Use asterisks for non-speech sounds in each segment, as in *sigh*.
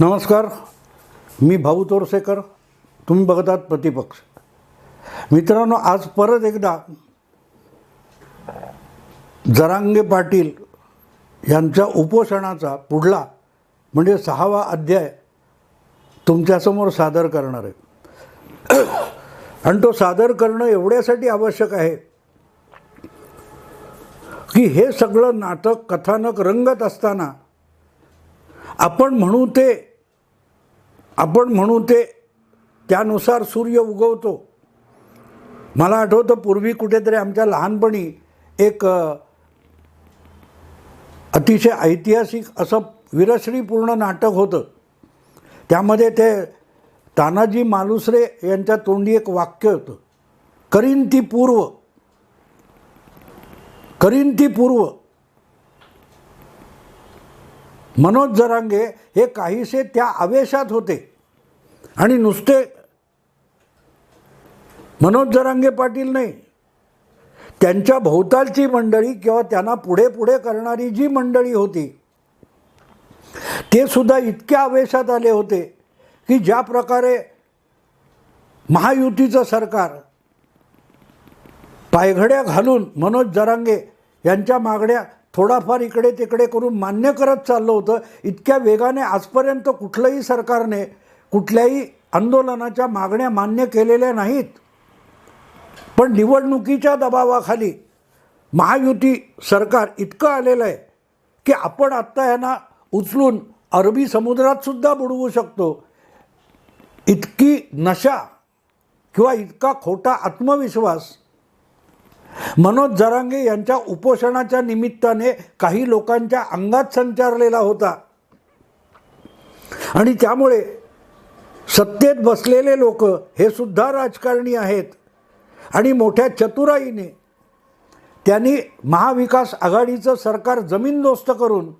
नमस्कार. मी भाऊ तोरसेकर. तुम्ही बघतात प्रतिपक्ष. मित्रांनो आज परत एकदा जरांगे पाटील यांच्या उपोषणाचा पुढला म्हणजे सहावा अध्याय तुमच्यासमोर सादर करणार आहे. आणि तो सादर करणं एवढ्यासाठी आवश्यक आहे की हे सगळं नाटक कथानक रंगत असताना आपण म्हणू ते आपण म्हणू ते त्यानुसार सूर्य उगवतो. मला आठवतं पूर्वी कुठेतरी आमच्या लहानपणी एक अतिशय ऐतिहासिक असं विरश्रीपूर्ण नाटक होतं. त्यामध्ये ते तानाजी मालुसरे यांच्या तोंडी एक वाक्य होतं. करीन ती पूर्व. करीन ती पूर्व. मनोज जरांगे हे काहीसे त्या आवेशात होते. आणि नुसते मनोज जरांगे पाटील नाही. त्यांच्या भोवतालची मंडळी किंवा त्यांना पुढे पुढे करणारी जी मंडळी होती ते सुद्धा इतक्या आवेशात आले होते की ज्या प्रकारे महायुतीचं सरकार पायघड्या घालून मनोज जरांगे यांच्या मागण्या थोडाफार इकडे तिकडे करून मान्य करत चाललं होतं इतक्या वेगाने आजपर्यंत कुठलंही सरकारने कुठल्याही आंदोलनाच्या मागण्या मान्य केलेल्या नाहीत. पण निवडणुकीच्या दबावाखाली महायुती सरकार इतकं आलेलं आहे की आपण आत्ता यांना उचलून अरबी समुद्रातसुद्धा बुडवू शकतो. इतकी नशा किंवा इतका खोटा आत्मविश्वास मनोज जरांगे यांच्या उपोषणाच्या निमित्ताने काही लोकांच्या अंगात संचारलेला होता. आणि त्यामुळे सत्तेत बसलेले लोक हे सुद्धा राजकारणी आहेत. आणि मोठ्या चतुराईने त्यांनी महाविकास आघाडीचं सरकार जमीनदोस्त करून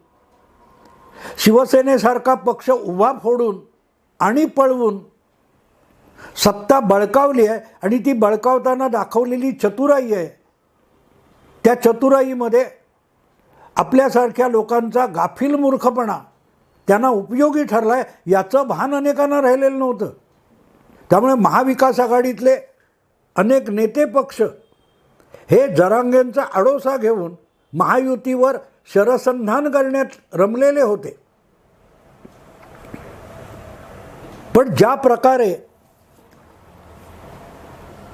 शिवसेनेसारखा पक्ष उभा फोडून आणि पळवून सत्ता बळकावली आहे आणि ती बळकावताना दाखवलेली चतुराई आहे. त्या चतुराईमध्ये आपल्यासारख्या लोकांचा गाफील मूर्खपणा त्यांना उपयोगी ठरला आहे याचं भान अनेकांना राहिलेलं नव्हतं. त्यामुळे महाविकास आघाडीतले अनेक नेते पक्ष हे जरांगेंचा आडोसा घेऊन महायुतीवर शरसंधान करण्यात रमलेले होते. पण ज्या प्रकारे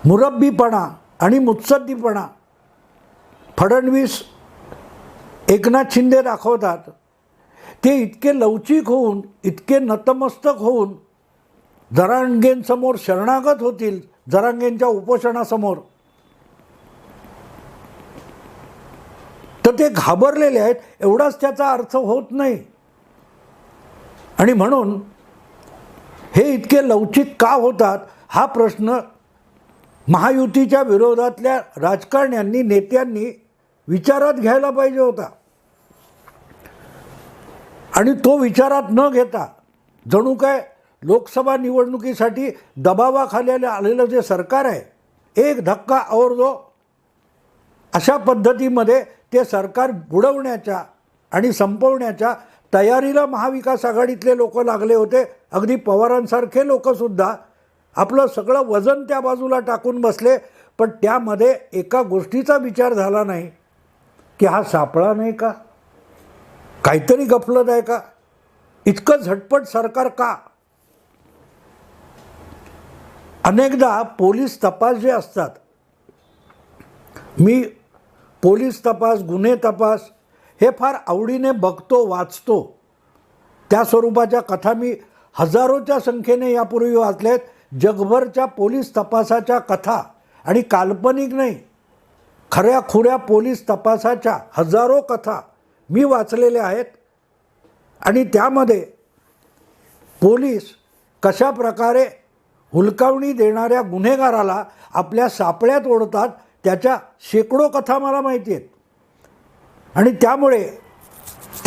मुरब्बीपणा आणि मुत्सद्दीपणा फडणवीस एकनाथ शिंदे दाखवतात ते इतके लवचिक होऊन इतके नतमस्तक होऊन जरांगेंसमोर शरणागत होतील जरांगेंच्या उपोषणासमोर. तर ते घाबरलेले आहेत एवढाच त्याचा अर्थ होत नाही. आणि म्हणून हे इतके लवचिक का होतात हा प्रश्न महायुतीच्या विरोधातल्या राजकारण्यांनी नेत्यांनी विचारात घ्यायला पाहिजे होता. आणि तो विचारात न घेता जणू काय लोकसभा निवडणुकीसाठी दबावाखाली आलेलं जे सरकार आहे एक धक्का और दो अशा पद्धतीमध्ये ते सरकार बुडवण्याच्या आणि संपवण्याच्या तयारीला महाविकास आघाडीतले लोक लागले होते. अगदी पवारांसारखे लोकसुद्धा आपलं सगळं वजन त्या बाजूला टाकून बसले पण त्यामध्ये एका गोष्टीचा विचार झाला नाही की हा सापळा नाही का? काहीतरी गफलत आहे का? इतकं झटपट सरकार का? अनेकदा पोलीस तपास जे असतात मी पोलीस तपास गुन्हे तपास हे फार आवडीने बघतो वाचतो. त्या स्वरूपाच्या कथा मी हजारोच्या संख्येने यापूर्वी वाचल्यात. जगभरच्या पोलीस तपासाच्या कथा आणि काल्पनिक नाही खऱ्या खुऱ्या पोलीस तपासाच्या हजारो कथा. मी वाचलेले आहेत. आणि त्यामध्ये पोलीस कशा प्रकारे हुलकावणी देणाऱ्या गुन्हेगाराला आपल्या सापळ्यात ओढतात त्याच्या शेकडो कथा मला माहिती आहेत. आणि त्यामुळे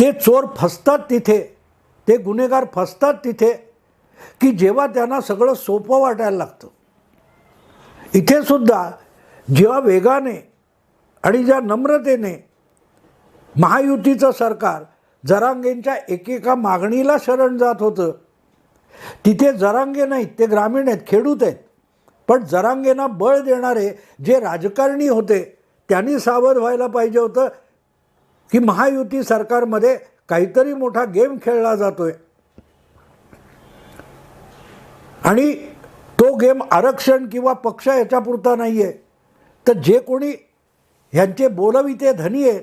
ते चोर फसतात तिथे ते गुन्हेगार फसतात तिथे की जेव्हा त्यांना सगळं सोपं वाटायला लागतं. इथे सुद्धा जेव्हा वेगाने आणि ज्या नम्रतेने महायुतीचं सरकार जरांगेंच्या एकेका मागणीला शरण जात होतं. तिथे जरांगे नाहीत ते ग्रामीण आहेत खेडूत आहेत. पण जरांगेंना बळ देणारे जे राजकारणी होते त्यांनी सावध व्हायला पाहिजे होतं की महायुती सरकारमध्ये काहीतरी मोठा गेम खेळला जातोय. आणि तो गेम आरक्षण किंवा पक्ष याच्यापुरता नाही आहे तर जे कोणी ह्यांचे बोलविते धनी आहेत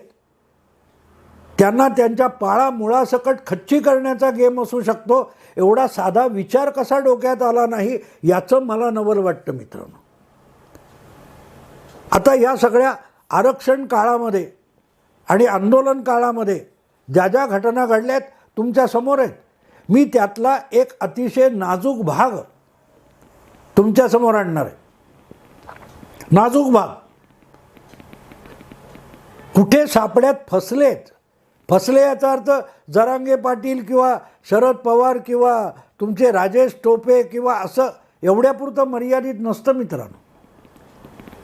त्यांना त्यांच्या पाळा मुळासकट खच्ची करण्याचा गेम असू शकतो. एवढा साधा विचार कसा डोक्यात आला नाही याचं मला नवल वाटतं मित्रांनो. आता या सगळ्या आरक्षण काळामध्ये आणि आंदोलन काळामध्ये ज्या ज्या घटना घडल्या तुमच्यासमोर आहेत. मी त्यातला एक अतिशय नाजूक भाग तुमच्यासमोर आणणार आहे. नाजूक भाग. कुठे सापड्यात फसलेत फसले याचा अर्थ जरांगे पाटील किंवा शरद पवार किंवा तुमचे राजेश टोपे किंवा असं एवढ्यापुरतं मर्यादित नसतं मित्रांनो.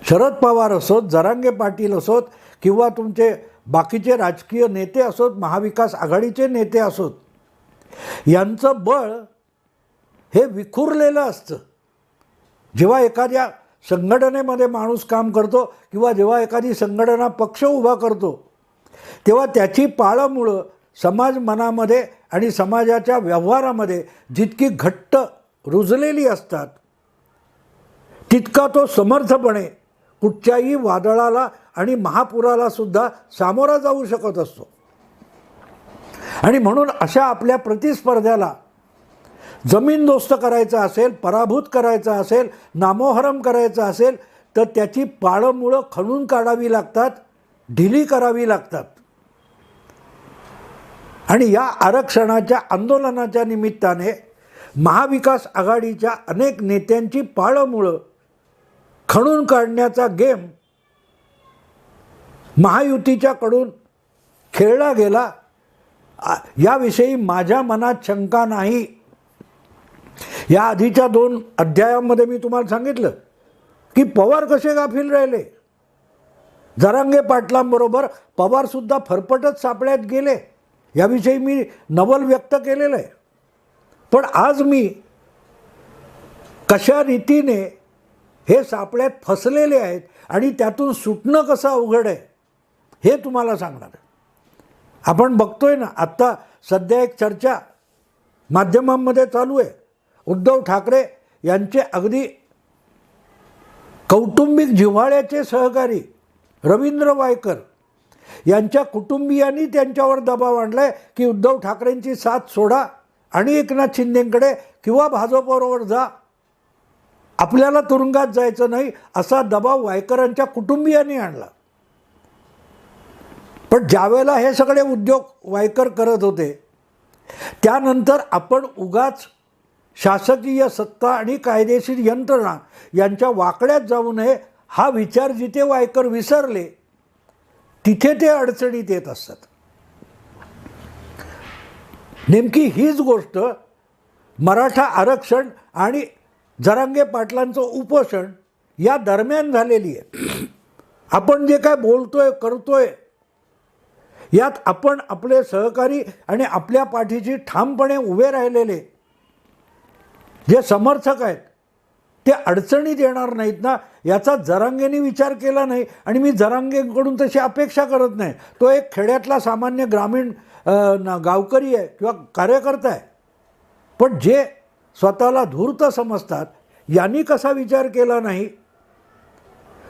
शरद पवार असोत जरांगे पाटील असोत किंवा तुमचे बाकीचे राजकीय नेते असोत महाविकास आघाडीचे नेते असोत यांचं बळ हे विखुरलेलं असतं. जेव्हा एखाद्या संघटनेमध्ये माणूस काम करतो किंवा जेव्हा एखादी संघटना पक्ष उभा करतो तेव्हा त्याची पाळंमुळं समाज मनामध्ये आणि समाजाच्या व्यवहारामध्ये जितकी घट्ट रुजलेली असतात तितका तो समर्थपणे कुठच्याही वादळाला आणि महापुराला सुद्धा सामोरा जाऊ शकत असतो. आणि म्हणून अशा आपल्या प्रतिस्पर्ध्याला जमीनदोस्त करायचं असेल पराभूत करायचं असेल नामोहरम करायचं असेल तर त्याची पाळंमुळं खणून काढावी लागतात ढिली करावी लागतात. आणि या आरक्षणाच्या आंदोलनाच्या निमित्ताने महाविकास आघाडीच्या अनेक नेत्यांची पाळंमुळं खणून काढण्याचा गेम महायुतीच्याकडून खेळला गेला. याविषयी माझ्या मनात शंका नाही. या आधीच्या दोन अध्यायामध्ये मी तुम्हाला सांगितलं की पवार कसे गाफील राहिले? जरांगे पाटलांबरोबर पवारसुद्धा फरफटत सापड्यात गेले. याविषयी मी नवल व्यक्त केलेलं आहे. पण आज मी कशा रीतीने हे सापड्यात फसलेले आहेत आणि त्यातून सुटणं कसं अवघड आहे हे तुम्हाला सांगणार आपण बघतोय ना आत्ता सध्या एक चर्चा माध्यमांमध्ये चालू आहे. उद्धव ठाकरे यांचे अगदी कौटुंबिक जिव्हाळ्याचे सहकारी रवींद्र वायकर यांच्या कुटुंबियांनी त्यांच्यावर दबाव आणला आहे की उद्धव ठाकरेंची साथ सोडा आणि एकनाथ शिंदेकडे किंवा भाजपबरोबर जा. आपल्याला तुरुंगात जायचं नाही असा दबाव वायकरांच्या कुटुंबियांनी आणला. पण ज्यावेळेला हे सगळे उद्योग वायकर करत होते त्यानंतर आपण उगाच शासकीय सत्ता आणि कायदेशीर यंत्रणा यांच्या वाकड्यात जाऊ नये हा विचार जिथे वायकर विसरले तिथे ते अडचणीत येत असतात. नेमकी हीच गोष्ट मराठा आरक्षण आणि जरांगे पाटलांचं उपोषण या दरम्यान झालेली आहे. आपण जे काय बोलतोय करतोय यात आपण आपले सहकारी आणि आपल्या पाठीशी ठामपणे उभे राहिलेले जे समर्थक आहेत ते अडचणीत येणार नाहीत ना याचा जरांगेने विचार केला नाही आणि मी जरांगेकडून तशी अपेक्षा करत नाही. तो एक खेड्यातला सामान्य ग्रामीण ना- गावकरी आहे किंवा कार्यकर्ता आहे. पण जे स्वतःला धूर्त समजतात यांनी कसा विचार केला नाही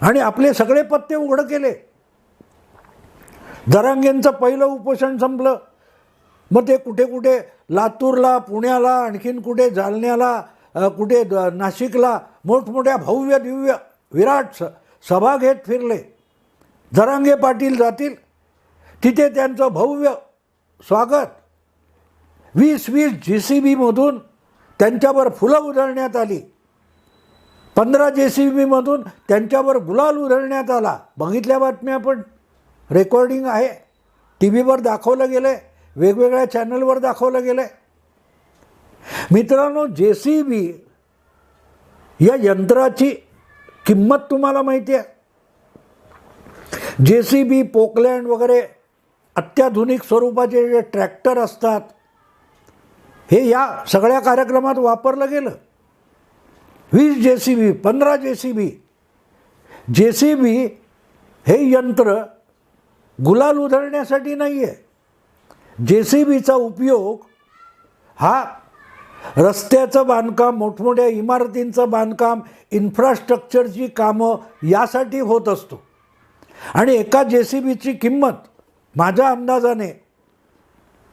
आणि आपले सगळे पत्ते उघड केले. जरांगेंचं पहिलं उपोषण संपलं. मग ते कुठे कुठे लातूरला पुण्याला आणखीन कुठे जालन्याला कुठे द- नाशिकला मोठमोठ्या भव्य दिव्य विराट स सभा घेत फिरले. जरांगे पाटील जातील. तिथे त्यांचं भव्य स्वागत. वीस वीस जी सी बीमधून त्यांच्यावर फुलं उधळण्यात आली. पंधरा जे सी बीमधून त्यांच्यावर गुलाल उधळण्यात आला. बघितल्या बातम्या आपण रेकॉर्डिंग आहे. टी व्हीवर दाखवलं गेलं आहे वेगवेगळ्या चॅनलवर दाखवलं गेलं आहे मित्रांनो जे सी बी या यंत्राची किंमत तुम्हाला माहिती आहे. जे सी बी पोकलँड वगैरे अत्याधुनिक स्वरूपाचे जे ट्रॅक्टर असतात हे या सगळ्या कार्यक्रमात वापरलं गेलं. वीस जे सी बी पंधरा जे C B J C B हे यंत्र गुलाल उधळण्यासाठी नाही आहे जे सी बीचा उपयोग हा रस्त्याचं बांधकाम मोठमोठ्या इमारतींचं बांधकाम इन्फ्रास्ट्रक्चरची कामं यासाठी होत असतो. आणि एका जे सी बीची किंमत माझ्या अंदाजाने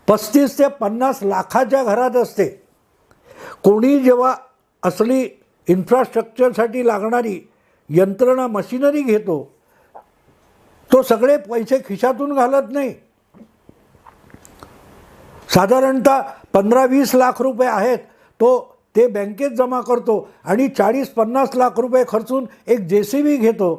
पस्तीस ते पन्नास लाखाच्या घरात असते. कोणी जेव्हा असली इन्फ्रास्ट्रक्चरसाठी लागणारी यंत्रणा मशिनरी घेतो तो सगळे पैसे खिशातून घालत नाही. साधारणतः पंधरा वीस लाख रुपये आहेत. तो ते बँकेत जमा करतो आणि चाळीस पन्नास लाख रुपये खर्चून एक जे सी बी घेतो.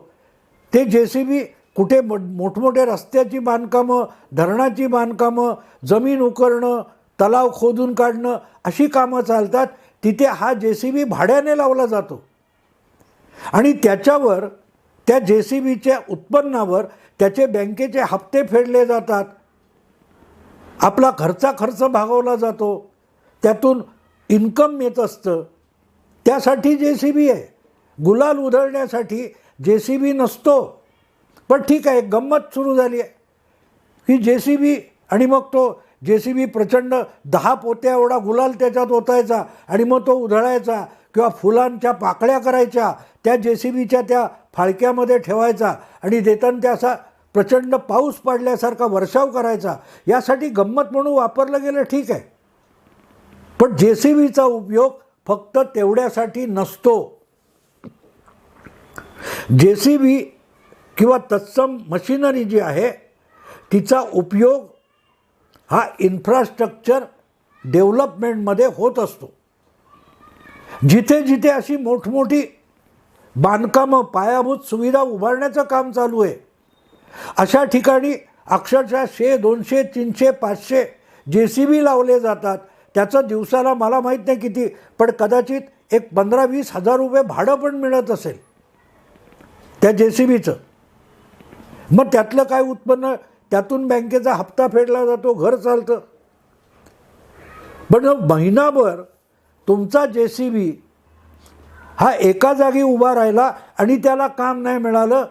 ते जे सी बी कुठे मो मोठमोठे रस्त्याची बांधकामं धरणाची बांधकामं जमीन उकरणं तलाव खोदून काढणं अशी कामं चालतात. तिथे हा जे सी बी भाड्याने लावला जातो. आणि त्याच्यावर त्या जे सी बीच्या उत्पन्नावर त्याचे बँकेचे हप्ते फेडले जातात. आपला खर्चा खर्च भागवला जातो. त्यातून इन्कम येत असतं. त्यासाठी जे सी बी आहे. गुलाल उधळण्यासाठी जे सी बी नसतो. पण ठीक आहे गंमत सुरू झाली आहे. की जे सी बी आणि मग तो जे सी बी प्रचंड दहा पोत्या एवढा गुलाल त्याच्यात ओतायचा आणि मग तो उधळायचा किंवा फुलांच्या पाकळ्या करायच्या त्या जे सी बीच्या त्या फाळक्यामध्ये ठेवायचा आणि देताना त्या असा प्रचंड पाऊस पडल्यासारखा वर्षाव करायचा यासाठी गंमत म्हणून वापरलं गेलं ठीक आहे. पण जे सी बीचा उपयोग फक्त तेवढ्यासाठी नसतो. जे सी बी किंवा तत्सम मशिनरी जी आहे तिचा उपयोग हा इन्फ्रास्ट्रक्चर डेव्हलपमेंटमध्ये होत असतो. जिथे जिथे अशी मोठमोठी बांधकामं पायाभूत सुविधा उभारण्याचं काम चालू आहे अशा ठिकाणी अक्षरशः शे दोनशे तीनशे पाचशे जे सी बी लावले जातात. त्याचं दिवसाला मला माहीत नाही किती पण कदाचित एक पंधरा वीस हजार रुपये भाडं पण मिळत असेल त्या जे सी बीचं मग त्यातलं काय उत्पन्न? त्यातून बँकेचा हप्ता फेडला जातो घर चालतं. पण हो, महिनाभर तुमचा जे सी बी हा एका जागी उभा राहिला आणि त्याला काम नाही मिळालं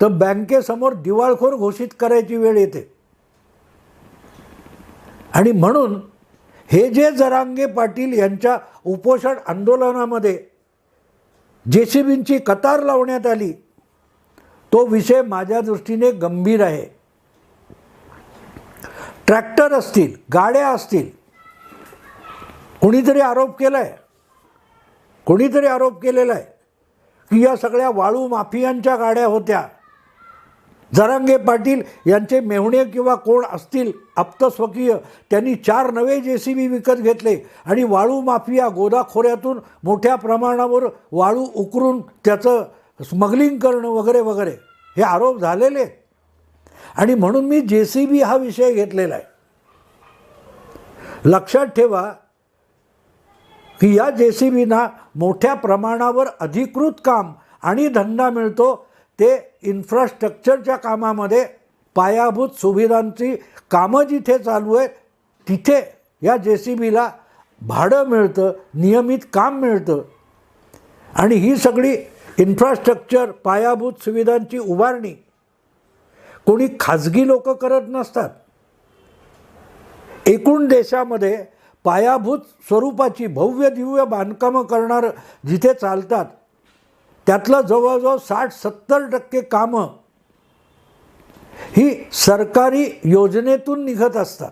तर बँकेसमोर दिवाळखोर घोषित करायची वेळ येते. आणि म्हणून हे जे जरांगे पाटील यांच्या उपोषण आंदोलनामध्ये जे सी बींची कतार लावण्यात आली तो विषय माझ्या दृष्टीने गंभीर आहे. ट्रॅक्टर असतील गाड्या असतील कोणीतरी आरोप केला आहे कोणीतरी आरोप केलेला आहे की या सगळ्या वाळू माफियांच्या गाड्या होत्या. जरांगे पाटील यांचे मेहुणे किंवा कोण असतील आप्तस्वकीय. त्यांनी चार नवे जे सी बी विकत घेतले आणि वाळू माफिया गोदाखोऱ्यातून मोठ्या प्रमाणावर वाळू उकरून त्याचं स्मगलिंग करणं वगैरे वगैरे. हे आरोप झालेले आहेत. आणि म्हणून मी जे सी बी हा विषय घेतलेला आहे. लक्षात ठेवा की या जे सी बीना मोठ्या प्रमाणावर अधिकृत काम आणि धंदा मिळतो ते इन्फ्रास्ट्रक्चरच्या कामामध्ये पायाभूत सुविधांची कामं जिथे चालू आहेत तिथे या जे सी बीला भाडं मिळतं नियमित काम मिळतं. आणि ही सगळी इन्फ्रास्ट्रक्चर पायाभूत सुविधांची उभारणी कोणी खाजगी लोक करत नसतात. एकूण देशामध्ये पायाभूत स्वरूपाची भव्य दिव्य बांधकामं करणारं जिथे चालतात त्यातलं जवळजवळ साठ सत्तर टक्के कामं ही सरकारी योजनेतून निघत असतात.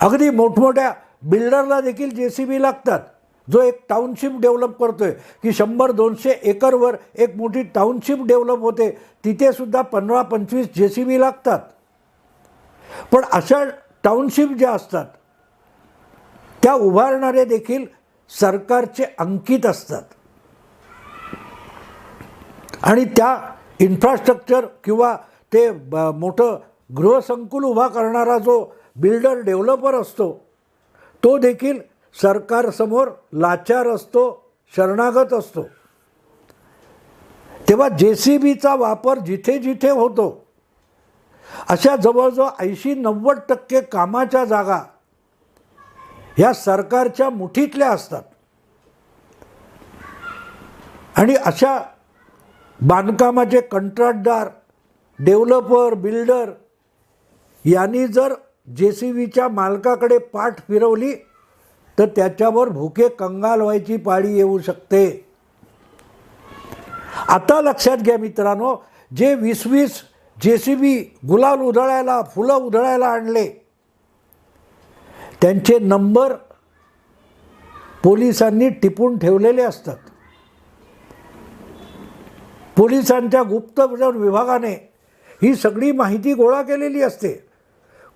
अगदी मोठमोठ्या बिल्डरला देखील जे सी बी लागतात. जो एक टाउनशिप डेव्हलप करतोय की शंभर दोनशे एकरवर एक मोठी टाउनशिप डेव्हलप होते तिथेसुद्धा पंधरा पंचवीस जे सी बी लागतात. पण अशा टाउनशिप ज्या असतात त्या उभारणारे देखील सरकारचे अंकित असतात. आणि त्या इन्फ्रास्ट्रक्चर किंवा ते ब- मोठं गृहसंकुल उभा करणारा जो बिल्डर डेव्हलपर असतो तो देखील सरकारसमोर लाचार असतो शरणागत असतो. तेव्हा जे सी बीचा वापर जिथे जिथे होतो अशा जवळजवळ ऐंशी नव्वद टक्के कामाच्या जागा ह्या सरकारच्या मुठीतल्या असतात. आणि अशा बांधकामाचे कंत्राटदार डेव्हलपर बिल्डर यांनी जर जे सी बीच्या मालकाकडे पाठ फिरवली तर त्याच्यावर भुके कंगाल व्हायची पाळी येऊ शकते. आता लक्षात घ्या मित्रांनो जे वीस वीस जे सी बी गुलाल उधळायला फुलं उधळायला आणले त्यांचे नंबर पोलिसांनी टिपून ठेवलेले असतात. पोलिसांच्या गुप्त विभागाने ही सगळी माहिती गोळा केलेली असते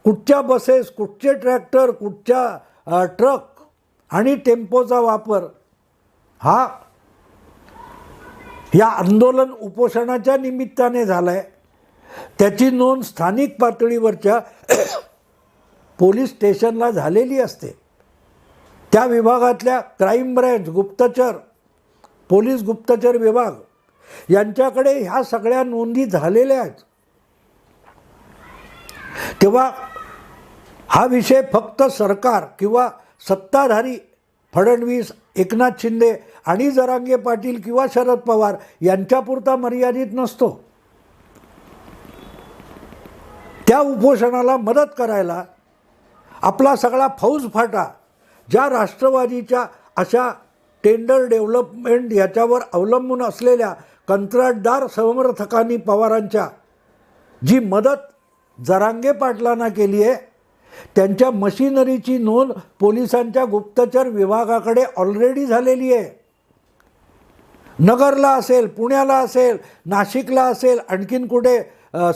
कुठच्या बसेस कुठचे ट्रॅक्टर कुठच्या ट्रक आणि टेम्पोचा वापर हा या आंदोलन उपोषणाच्या निमित्ताने झाला आहे त्याची नोंद स्थानिक पातळीवरच्या *coughs* पोलीस स्टेशनला झालेली असते. त्या विभागातल्या क्राईम ब्रँच गुप्तचर पोलीस गुप्तचर विभाग यांच्याकडे ह्या सगळ्या नोंदी झालेल्या आहेत. तेव्हा हा विषय फक्त सरकार किंवा सत्ताधारी फडणवीस एकनाथ शिंदे आणि जरांगे पाटील किंवा शरद पवार यांच्यापुरता मर्यादित नसतो. त्या उपोषणाला मदत करायला आपला सगळा फौज फाटा ज्या राष्ट्रवादीच्या अशा टेंडर डेव्हलपमेंट याच्यावर अवलंबून असलेल्या कंत्राटदार समर्थकांनी पवारांच्या जी मदत जरांगे पाटलांना केली आहे त्यांच्या मशिनरीची नोंद पोलिसांच्या गुप्तचर विभागाकडे ऑलरेडी झालेली आहे. नगरला असेल पुण्याला असेल नाशिकला असेल आणखीन कुठे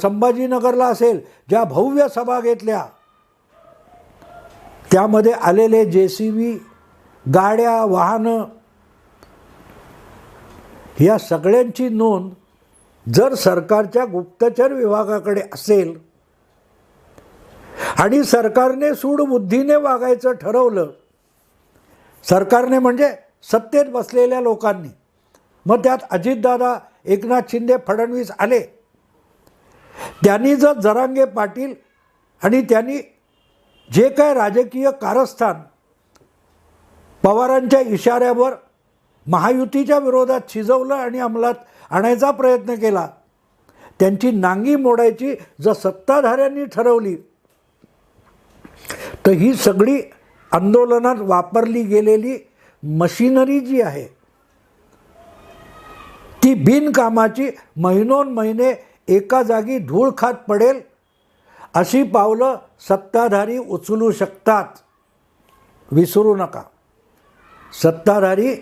संभाजीनगरला असेल ज्या भव्य सभा घेतल्या त्यामध्ये आलेले जे सी बी गाड्या वाहनं या सगळ्यांची नोंद जर सरकारच्या गुप्तचर विभागाकडे असेल आणि सरकारने सूडबुद्धीने वागायचं ठरवलं सरकारने म्हणजे सत्तेत बसलेल्या लोकांनी मग त्यात अजितदादा एकनाथ शिंदे फडणवीस आले. त्यांनी जर जरांगे पाटील आणि त्यांनी जे काय राजकीय कारस्थान पवारांच्या इशाऱ्यावर महायुतीच्या विरोधात शिजवलं आणि अंमलात आणायचा प्रयत्न केला. त्यांची नांगी मोडायची जर सत्ताधाऱ्यांनी ठरवली तर ही सगळी आंदोलनात वापरली गेलेली मशिनरी जी आहे ती बिनकामाची महिनोन महिने एका जागी धूळ खात पडेल अशी पावलं सत्ताधारी उचलू शकतात. विसरू नका. सत्ताधारी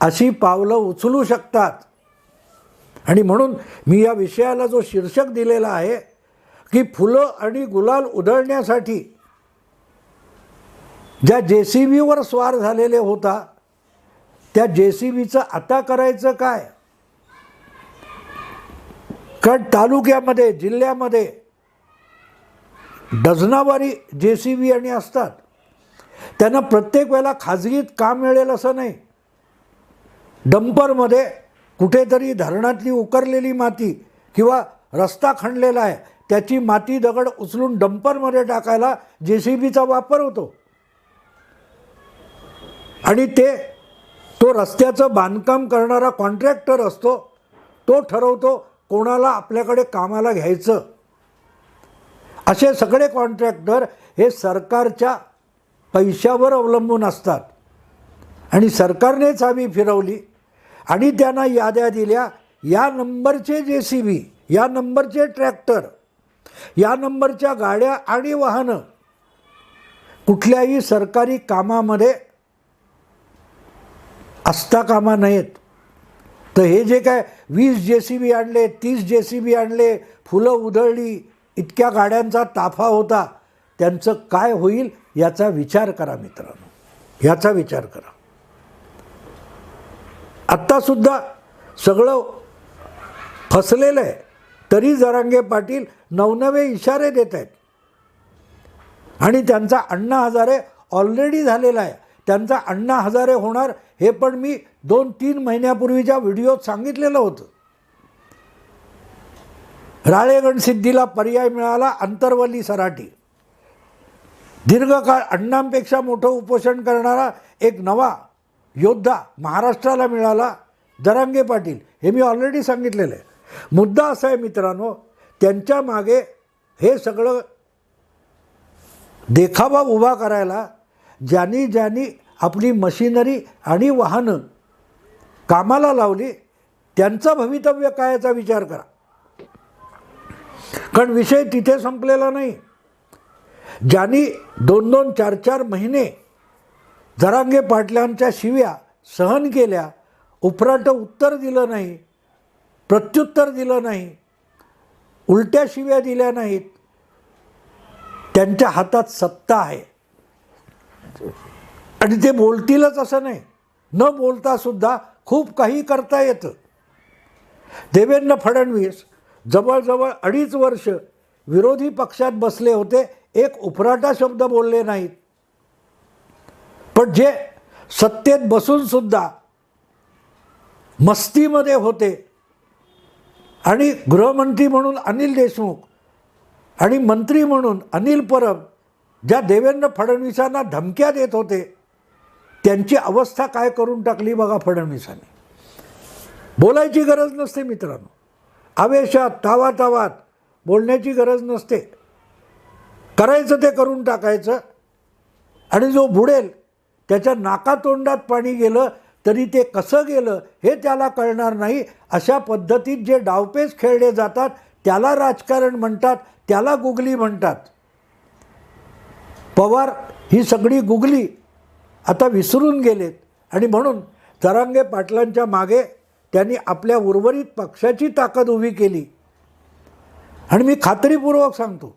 अशी पावलं उचलू शकतात. आणि म्हणून मी या विषयाला जो शीर्षक दिलेला आहे की फुलं आणि गुलाल उधळण्यासाठी ज्या जे सी बीवर स्वार झालेले होता त्या जे सी बीचं आता करायचं काय? कारण तालुक्यामध्ये जिल्ह्यामध्ये डझनावारी जे सी बी आणि असतात. त्यांना प्रत्येक वेळेला खाजगीत काम मिळेल असं नाही. डंपरमध्ये कुठेतरी धरणातली उकरलेली माती किंवा रस्ता खणलेला आहे त्याची माती दगड उचलून डंपरमध्ये टाकायला जे सी बीचा वापर होतो. आणि ते तो रस्त्याचं बांधकाम करणारा कॉन्ट्रॅक्टर असतो तो ठरवतो कोणाला आपल्याकडे कामाला घ्यायचं. असे सगळे कॉन्ट्रॅक्टर हे सरकारच्या पैशावर अवलंबून असतात. आणि सरकारनेच आम्ही फिरवली. आणि त्यांना याद्या दिल्या या नंबरचे जे सी बी या नंबरचे ट्रॅक्टर या नंबरच्या गाड्या आणि वाहनं कुठल्याही सरकारी कामामध्ये असता कामा नयेत. तर हे जे काय वीस जे सी बी आणले तीस जे सी बी आणले फुलं उधळली इतक्या गाड्यांचा ताफा होता त्यांचं काय होईल याचा विचार करा मित्रांनो. याचा विचार करा. आत्तासुद्धा सगळं फसलेलं आहे. तरी जरांगे पाटील नवनवे इशारे देत आहेत. आणि त्यांचा अण्णा हजारे ऑलरेडी झालेला आहे. त्यांचा अण्णा हजारे होणार हे पण मी दोन तीन महिन्यापूर्वीच्या व्हिडिओत सांगितलेलं होतं. राळेगण सिद्धीला पर्याय मिळाला अंतरवली सराटी. दीर्घकाळ अण्णांपेक्षा मोठं उपोषण करणारा एक नवा योद्धा महाराष्ट्राला मिळाला. जरांगे पाटील हे मी ऑलरेडी सांगितलेलं आहे. मुद्दा असा आहे मित्रांनो त्यांच्या मागे हे सगळं देखावा उभा करायला ज्यांनी ज्यांनी आपली मशिनरी आणि वाहनं कामाला लावली त्यांचं भवितव्य काय याचा विचार करा. कारण विषय तिथे संपलेला नाही. ज्यांनी दोन दोन चार चार महिने जरांगे पाटलांच्या शिव्या सहन केल्या. उपरांत उत्तर दिलं नाही. प्रत्युत्तर दिलं नाही. उलट्या शिव्या दिल्या नाहीत. त्यांच्या हातात सत्ता आहे. आणि ते बोलतीलच असं नाही. न बोलता सुद्धा खूप काही करता येतं. देवेंद्र फडणवीस जवळजवळ अडीच वर्ष विरोधी पक्षात बसले होते. एक उपराटा शब्द बोलले नाहीत. पण जे सत्तेत बसूनसुद्धा मस्तीमध्ये होते आणि गृहमंत्री म्हणून अनिल देशमुख आणि मंत्री म्हणून अनिल परब ज्या देवेंद्र फडणवीसांना धमक्या देत होते त्यांची अवस्था काय करून टाकली बघा फडणवीसांनी. बोलायची गरज नसते मित्रांनो. आवेशात तावातावात बोलण्याची गरज नसते. करायचं ते करून टाकायचं आणि जो बुडेल त्याच्या नाकातोंडात पाणी गेलं तरी ते कसं गेलं हे त्याला कळणार नाही. अशा पद्धतीत जे डावपेच खेळले जातात त्याला राजकारण म्हणतात त्याला गुगली म्हणतात. पवार ही सगळी गुगली आता विसरून गेलेत. आणि म्हणून जरांगे पाटलांच्या मागे त्यांनी आपल्या उर्वरित पक्षाची ताकद उभी केली. आणि मी खात्रीपूर्वक सांगतो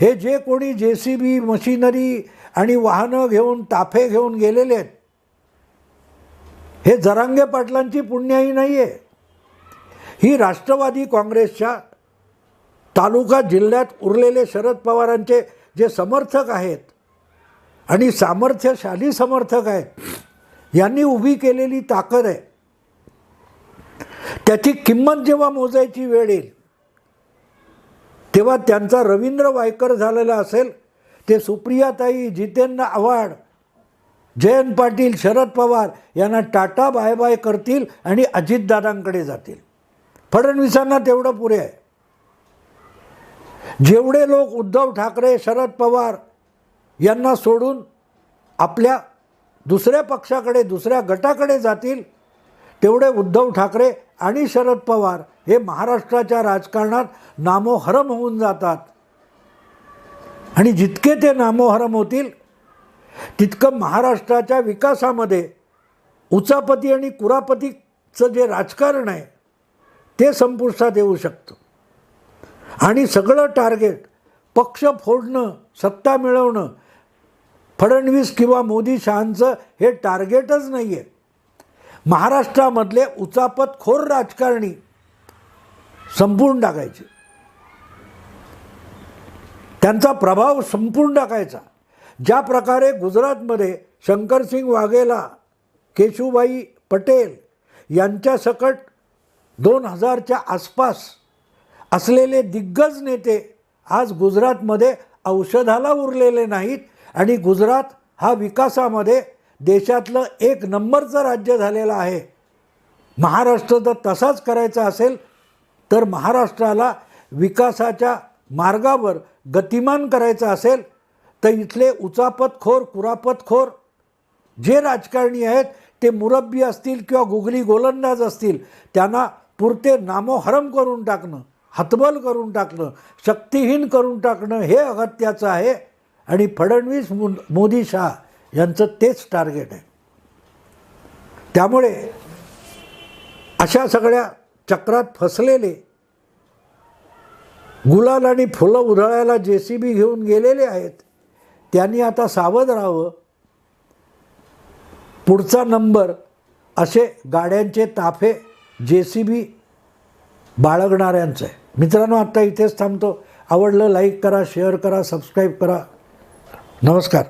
हे जे कोणी जे सी बी मशिनरी आणि वाहनं घेऊन ताफे घेऊन गेलेले आहेत हे जरांगे पाटलांची पुण्याही नाही आहे ही राष्ट्रवादी काँग्रेसच्या तालुका जिल्ह्यात उरलेले शरद पवारांचे जे समर्थक आहेत आणि सामर्थ्यशाली समर्थक आहेत यांनी उभी केलेली ताकद आहे. त्याची किंमत जेव्हा मोजायची वेळ येईल तेव्हा त्यांचा रवींद्र वायकर झालेला असेल ते सुप्रियाताई जितेंद्र आव्हाड जयंत पाटील शरद पवार यांना टाटा बाय बाय करतील आणि अजितदादांकडे जातील. फडणवीसांना तेवढं पुरे आहे. जेवढे लोक उद्धव ठाकरे शरद पवार यांना सोडून आपल्या दुसऱ्या पक्षाकडे दुसऱ्या गटाकडे जातील तेवढे उद्धव ठाकरे आणि शरद पवार हे महाराष्ट्राच्या राजकारणात नामोहरम होऊन जातात. आणि जितके ते नामोहरम होतील तितकं महाराष्ट्राच्या विकासामध्ये उचापती आणि कुरापतीचं जे राजकारण आहे ते संपुष्टात येऊ शकतं. आणि सगळं टार्गेट पक्ष फोडणं सत्ता मिळवणं फडणवीस किंवा मोदी शहांचं हे टार्गेटच नाही आहे महाराष्ट्रामधले उचापतखोर राजकारणी संपूर्ण टाकायचे. त्यांचा प्रभाव संपूर्ण टाकायचा. ज्या प्रकारे गुजरातमध्ये शंकरसिंग वाघेला केशुबाई पटेल यांच्या सकट दोन हजारच्या आसपास असलेले दिग्गज नेते आज गुजरातमध्ये औषधाला उरलेले नाहीत आणि गुजरात हा विकासामध्ये देशातलं एक नंबरचं राज्य झालेलं आहे. महाराष्ट्र जर तसाच करायचा असेल तर महाराष्ट्राला विकासाच्या मार्गावर गतिमान करायचं असेल तर इथले उचापतखोर कुरापतखोर जे राजकारणी आहेत ते मुरब्बी असतील किंवा गुगली गोलंदाज असतील त्यांना पुरते नामोहरम करून टाकणं हतबल करून टाकणं शक्तिहीन करून टाकणं हे अगत्याचं आहे. आणि फडणवीस मो मोदी शहा यांचं तेच टार्गेट आहे. त्यामुळे अशा सगळ्या चक्रात फसलेले. गुलाल आणि फुलं उधळायला जे सी बी घेऊन गेलेले आहेत. त्यांनी आता सावध राहावं. पुढचा नंबर असे गाड्यांचे ताफे जे सी बी बाळगणाऱ्यांचं. आहे मित्रांनो आत्ता इथेच थांबतो. आवडलं लाईक करा शेअर करा सबस्क्राईब करा. नमस्कार.